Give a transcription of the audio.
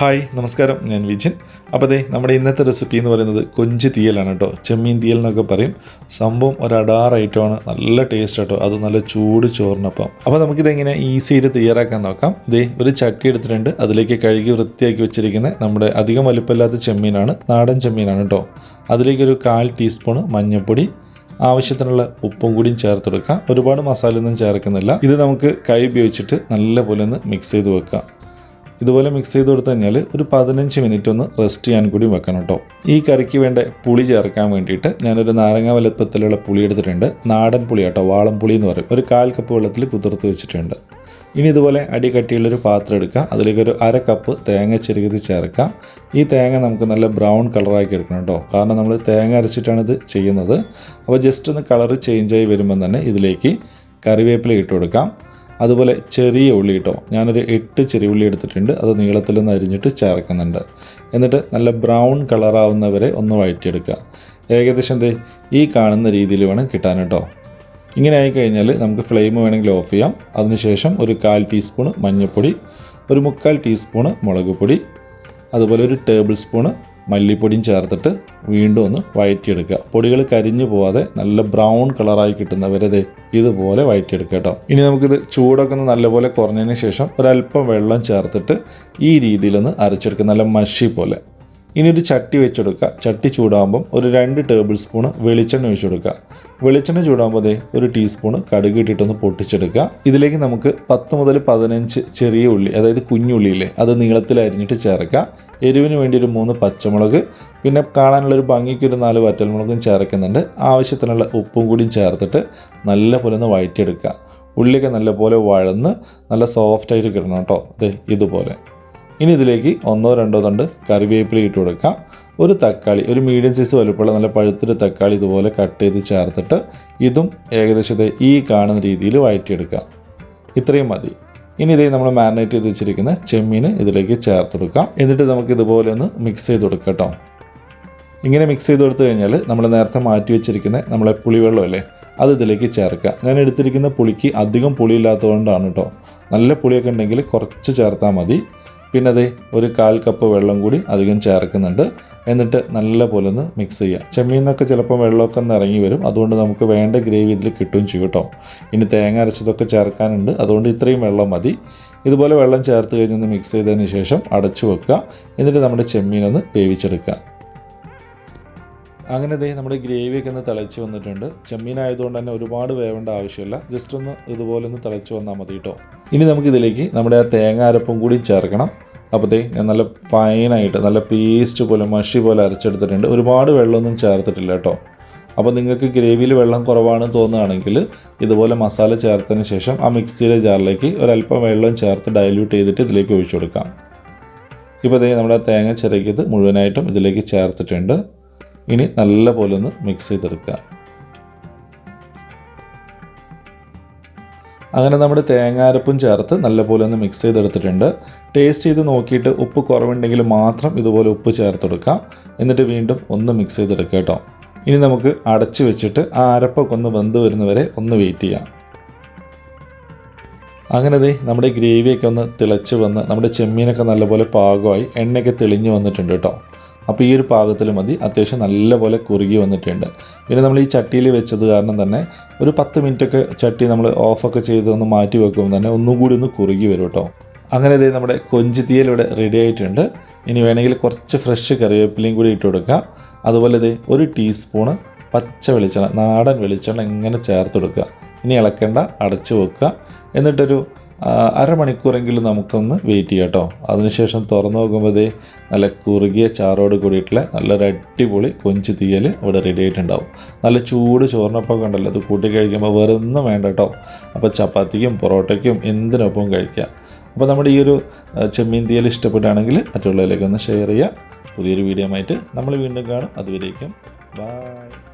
Hi നമസ്കാരം. ഞാൻ വിജിൻ. അപ്പോൾ അതെ നമ്മുടെ ഇന്നത്തെ റെസിപ്പി എന്ന് പറയുന്നത് കൊഞ്ച് തീയലാണ് കേട്ടോ. ചെമ്മീൻ തീയൽ എന്നൊക്കെ പറയും. സംഭവം ഒരു അടാർ ഐറ്റമാണ് നല്ല ടേസ്റ്റ് കേട്ടോ. അത് നല്ല ചൂട് ചോറിനൊപ്പം. അപ്പോൾ നമുക്കിതെങ്ങനെ ഈസി ആയിട്ട് തയ്യാറാക്കാൻ നോക്കാം. ഇതേ ഒരു ചട്ടി എടുത്തിട്ടുണ്ട്. അതിലേക്ക് കഴുകി വൃത്തിയാക്കി വെച്ചിരിക്കുന്ന നമ്മുടെ അധികം വലുപ്പമില്ലാത്ത ചെമ്മീനാണ്. നാടൻ ചെമ്മീനാണ് കേട്ടോ. അതിലേക്കൊരു കാൽ ടീസ്പൂൺ മഞ്ഞൾപ്പൊടി. ആവശ്യത്തിനുള്ള ഉപ്പും കൂടിയും ചേർത്തെടുക്കാം. ഒരുപാട് മസാലയൊന്നും ചേർക്കുന്നില്ല. ഇത് നമുക്ക് കൈ ഉപയോഗിച്ചിട്ട് നല്ലപോലെ ഒന്ന് മിക്സ് ചെയ്ത് വെക്കുക ഇതുപോലെ മിക്സ് ചെയ്ത് കൊടുത്തു കഴിഞ്ഞാൽ ഒരു പതിനഞ്ച് മിനിറ്റ് ഒന്ന് റെസ്റ്റ് ചെയ്യാൻ കൂടി വെക്കണം കേട്ടോ ഈ കറിക്ക് വേണ്ട പുളി ചേർക്കാൻ വേണ്ടിയിട്ട് ഞാനൊരു നാരങ്ങ വലുപ്പത്തിലുള്ള പുളി എടുത്തിട്ടുണ്ട്. നാടൻ പുളി കേട്ടോ വാളം പുളി എന്ന് പറയും. ഒരു കാൽ കപ്പ് വെള്ളത്തിൽ കുതിർത്ത് വെച്ചിട്ടുണ്ട്. ഇനി ഇതുപോലെ അടി കട്ടിയുള്ളൊരു പാത്രം എടുക്കുക. അതിലേക്ക് ഒരു അര കപ്പ് തേങ്ങ ചെറുകിത് ചേർക്കുക. ഈ തേങ്ങ നമുക്ക് നല്ല ബ്രൗൺ കളറാക്കി എടുക്കണം കേട്ടോ കാരണം നമ്മൾ തേങ്ങ അരച്ചിട്ടാണ് ഇത് ചെയ്യുന്നത്. അപ്പോൾ ജസ്റ്റ് ഒന്ന് കളർ ചേഞ്ചായി വരുമ്പോൾ തന്നെ ഇതിലേക്ക് കറിവേപ്പില ഇട്ട് കൊടുക്കാം. അതുപോലെ ചെറിയ ഉള്ളി കേട്ടോ. ഞാനൊരു എട്ട് ചെറിയ ഉള്ളി എടുത്തിട്ടുണ്ട്. അത് നീളത്തിൽ നിന്ന് അരിഞ്ഞിട്ട് ചേർക്കുന്നുണ്ട്. എന്നിട്ട് നല്ല ബ്രൗൺ കളറാവുന്നവരെ ഒന്ന് വഴറ്റിയെടുക്കുക. ഏകദേശം ദേ ഈ കാണുന്ന രീതിയിൽ വേണം കിട്ടാൻ കേട്ടോ. ഇങ്ങനെ ആയിക്കഴിഞ്ഞാൽ നമുക്ക് ഫ്ലെയിം വേണമെങ്കിൽ ഓഫ് ചെയ്യാം. അതിനുശേഷം ഒരു കാൽ ടീസ്പൂണ് മഞ്ഞൾപ്പൊടി ഒരു മുക്കാൽ ടീസ്പൂണ് മുളക് പൊടി അതുപോലെ ഒരു ടേബിൾ സ്പൂണ് മല്ലിപ്പൊടിയും ചേർത്തിട്ട് വീണ്ടും ഒന്ന് വഴറ്റിയെടുക്കുക പൊടികൾ കരിഞ്ഞു പോവാതെ നല്ല ബ്രൗൺ കളറായി കിട്ടുന്നവരത് ഇതുപോലെ വഴറ്റിയെടുക്കുക കേട്ടോ. ഇനി നമുക്കിത് ചൂടൊക്കെ ഒന്ന് നല്ലപോലെ കുറഞ്ഞതിന് ശേഷം ഒരല്പം വെള്ളം ചേർത്തിട്ട് ഈ രീതിയിലൊന്ന് അരച്ചെടുക്കുക. നല്ല മഷി പോലെ. ഇനി ഒരു ചട്ടി വെച്ചെടുക്കുക. ചട്ടി ചൂടാകുമ്പം ഒരു രണ്ട് ടേബിൾ സ്പൂണ് വെളിച്ചെണ്ണ ഒഴിച്ചു കൊടുക്കുക വെളിച്ചെണ്ണ ചൂടാകുമ്പോൾ അതേ ഒരു ടീസ്പൂണ് കടുക് ഇട്ടിട്ടൊന്ന് പൊട്ടിച്ചെടുക്കുക. ഇതിലേക്ക് നമുക്ക് പത്ത് മുതൽ പതിനഞ്ച് ചെറിയ ഉള്ളി അതായത് കുഞ്ഞുള്ളിയില്ലേ അത് നീളത്തിൽ അരിഞ്ഞിട്ട് ചേർക്കുക. എരിവിന് വേണ്ടി ഒരു മൂന്ന് പച്ചമുളക് പിന്നെ കാണാനുള്ളൊരു ഭംഗിക്ക് ഒരു നാല് വറ്റൽമുളകും ചേർക്കുന്നുണ്ട്. ആവശ്യത്തിനുള്ള ഉപ്പും കൂടിയും ചേർത്തിട്ട് നല്ല പോലെ ഒന്ന് വഴറ്റിയെടുക്കുക. ഉള്ളിയൊക്കെ നല്ലപോലെ വഴന്ന് നല്ല സോഫ്റ്റായിട്ട് കിട്ടണം കേട്ടോ. അതെ ഇതുപോലെ. ഇനി ഇതിലേക്ക് ഒന്നോ രണ്ടോ തണ്ട് കറിവേപ്പില ഇട്ട് കൊടുക്കുക ഒരു തക്കാളി ഒരു മീഡിയം സൈസ് വലുപ്പമുള്ള നല്ല പഴുത്തൊരു തക്കാളി ഇതുപോലെ കട്ട് ചെയ്ത് ചേർത്തിട്ട് ഇതും ഏകദേശം ഈ കാണുന്ന രീതിയിൽ വഴറ്റിയെടുക്കുക ഇത്രയും മതി. ഇനി ഇതേ നമ്മൾ മാരിനേറ്റ് ചെയ്ത് വെച്ചിരിക്കുന്ന ചെമ്മീൻ ഇതിലേക്ക് ചേർത്ത് കൊടുക്കാം. എന്നിട്ട് നമുക്ക് ഇതുപോലെ ഒന്ന് മിക്സ് ചെയ്ത് കൊടുക്കാം കേട്ടോ. ഇങ്ങനെ മിക്സ് ചെയ്ത് കൊടുത്തു കഴിഞ്ഞാൽ നമ്മൾ നേരത്തെ മാറ്റി വെച്ചിരിക്കുന്ന നമ്മളെ പുളിവെള്ളം അല്ലേ അത് ഇതിലേക്ക് ചേർക്കുക. ഞാൻ എടുത്തിരിക്കുന്ന പുളിക്ക് അധികം പുളി ഇല്ലാത്തതുകൊണ്ടാണ് കേട്ടോ. നല്ല പുളിയൊക്കെ ഉണ്ടെങ്കിൽ കുറച്ച് ചേർത്താൽ മതി. പിന്നെ അതേ ഒരു കാൽ കപ്പ് വെള്ളം കൂടി അധികം ചേർക്കുന്നുണ്ട്. എന്നിട്ട് നല്ല പോലെ ഒന്ന് മിക്സ് ചെയ്യുക. ചെമ്മീൻ എന്നൊക്കെ ചിലപ്പോൾ വെള്ളമൊക്കെ ഒന്ന് ഇറങ്ങി വരും. അതുകൊണ്ട് നമുക്ക് വേണ്ട ഗ്രേവി ഇതിൽ കിട്ടുകയും ചെയ്യും കേട്ടോ. ഇനി തേങ്ങ അരച്ചതൊക്കെ ചേർക്കാനുണ്ട്. അതുകൊണ്ട് ഇത്രയും വെള്ളം മതി. ഇതുപോലെ വെള്ളം ചേർത്ത് കഴിഞ്ഞൊന്ന് മിക്സ് ചെയ്തതിന് ശേഷം അടച്ചു വെക്കുക. എന്നിട്ട് നമ്മുടെ ചെമ്മീനൊന്ന് വേവിച്ചെടുക്കുക. അങ്ങനെ ദേ നമ്മുടെ ഗ്രേവിയൊക്കെ ഒന്ന് തിളച്ച് വന്നിട്ടുണ്ട്. ചെമ്മീനായതുകൊണ്ട് തന്നെ ഒരുപാട് വേവേണ്ട ആവശ്യമില്ല. ജസ്റ്റ് ഒന്ന് ഇതുപോലെ ഒന്ന് തിളച്ച് വന്നാൽ മതി കേട്ടോ. ഇനി നമുക്ക് ഇതിലേക്ക് നമ്മുടെ ആ തേങ്ങ അരപ്പും കൂടി ചേർക്കണം. അപ്പോൾ ദേ ഞാൻ നല്ല ഫൈനായിട്ട് നല്ല പേസ്റ്റ് പോലെ മഷി പോലെ അരച്ചെടുത്തിട്ടുണ്ട്. ഒരുപാട് വെള്ളമൊന്നും ചേർത്തിട്ടില്ല കേട്ടോ. അപ്പോൾ നിങ്ങൾക്ക് ഗ്രേവിയിൽ വെള്ളം കുറവാണെന്ന് തോന്നുകയാണെങ്കിൽ ഇതുപോലെ മസാല ചേർത്തതിന് ശേഷം ആ മിക്സിയുടെ ജാറിലേക്ക് ഒരല്പം വെള്ളം ചേർത്ത് ഡൈല്യൂട്ട് ചെയ്തിട്ട് ഇതിലേക്ക് ഒഴിച്ചു കൊടുക്കാം. ഇപ്പോൾ നമ്മുടെ തേങ്ങ ചിരകിയത് മുഴുവനായിട്ടും ഇതിലേക്ക് ചേർത്തിട്ടുണ്ട്. ഇനി നല്ല പോലെ ഒന്ന് മിക്സ് ചെയ്തെടുക്കുക. അങ്ങനെ നമ്മുടെ തേങ്ങാരപ്പും ചേർത്ത് നല്ലപോലെ ഒന്ന് മിക്സ് ചെയ്തെടുത്തിട്ടുണ്ട്. ടേസ്റ്റ് ചെയ്ത് നോക്കിയിട്ട് ഉപ്പ് കുറവുണ്ടെങ്കിൽ മാത്രം ഇതുപോലെ ഉപ്പ് ചേർത്തെടുക്കുക എന്നിട്ട് വീണ്ടും ഒന്ന് മിക്സ് ചെയ്തെടുക്കുക കേട്ടോ. ഇനി നമുക്ക് അടച്ചു വെച്ചിട്ട് ആ അരപ്പൊക്കെ ഒന്ന് വെന്ത് വരുന്നവരെ ഒന്ന് വെയിറ്റ് ചെയ്യാം. അങ്ങനെ ദേ നമ്മുടെ ഗ്രേവിയൊക്കെ ഒന്ന് തിളച്ച് വന്ന് നമ്മുടെ ചെമ്മീനൊക്കെ നല്ലപോലെ പാകമായി എണ്ണയൊക്കെ തെളിഞ്ഞു വന്നിട്ടുണ്ട് കേട്ടോ. അപ്പോൾ ഈ ഒരു പാകത്തിൽ മതി. അത്യാവശ്യം നല്ലപോലെ കുറുകി വന്നിട്ടുണ്ട്. പിന്നെ നമ്മൾ ഈ ചട്ടിയിൽ വെച്ചത് കാരണം തന്നെ ഒരു പത്ത് മിനിറ്റൊക്കെ ചട്ടി നമ്മൾ ഓഫൊക്കെ ചെയ്ത് ഒന്ന് മാറ്റി വെക്കുമ്പോൾ തന്നെ ഒന്നും കൂടി ഒന്ന് കുറുകി വരും കേട്ടോ. അങ്ങനെ ഇതേ നമ്മുടെ കൊഞ്ചിത്തീയൽ ഇവിടെ റെഡി ആയിട്ടുണ്ട്. ഇനി വേണമെങ്കിൽ കുറച്ച് ഫ്രഷ് കറിവേപ്പിലയും കൂടി ഇട്ട് കൊടുക്കുക. അതുപോലെ ഇതേ ഒരു ടീസ്പൂണ് പച്ച വെളിച്ചെണ്ണ നാടൻ വെളിച്ചെണ്ണ ഇങ്ങനെ ചേർത്ത് കൊടുക്കുക. ഇനി ഇളക്കേണ്ട അടച്ചു വെക്കുക. എന്നിട്ടൊരു അരമണിക്കൂറെങ്കിലും നമുക്കൊന്ന് വെയിറ്റ് ചെയ്യാം കേട്ടോ. അതിനുശേഷം തുറന്നു നോക്കുമ്പോഴേ നല്ല കുറുകിയ ചാറോട് കൂടിയിട്ടുള്ള നല്ലൊരു അടിപൊളി കൊഞ്ച് തീയൽ ഇവിടെ റെഡി ആയിട്ടുണ്ടാവും. നല്ല ചൂട് ചോറിനൊപ്പം കണ്ടല്ലോ അത് കൂട്ടി കഴിക്കുമ്പോൾ വേറെ ഒന്നും വേണ്ട കേട്ടോ. അപ്പോൾ ചപ്പാത്തിക്കും പൊറോട്ടയ്ക്കും എന്തിനൊപ്പം കഴിക്കാം അപ്പോൾ നമ്മുടെ ഈ ഒരു ചെമ്മീൻ തീയൽ ഇഷ്ടപ്പെട്ടാണെങ്കിൽ മറ്റുള്ളവരിലേക്ക് ഒന്ന് ഷെയർ ചെയ്യുക. പുതിയൊരു വീഡിയോ ആയിട്ട് നമ്മൾ വീണ്ടും കാണും. അതുവരേക്കും ബൈ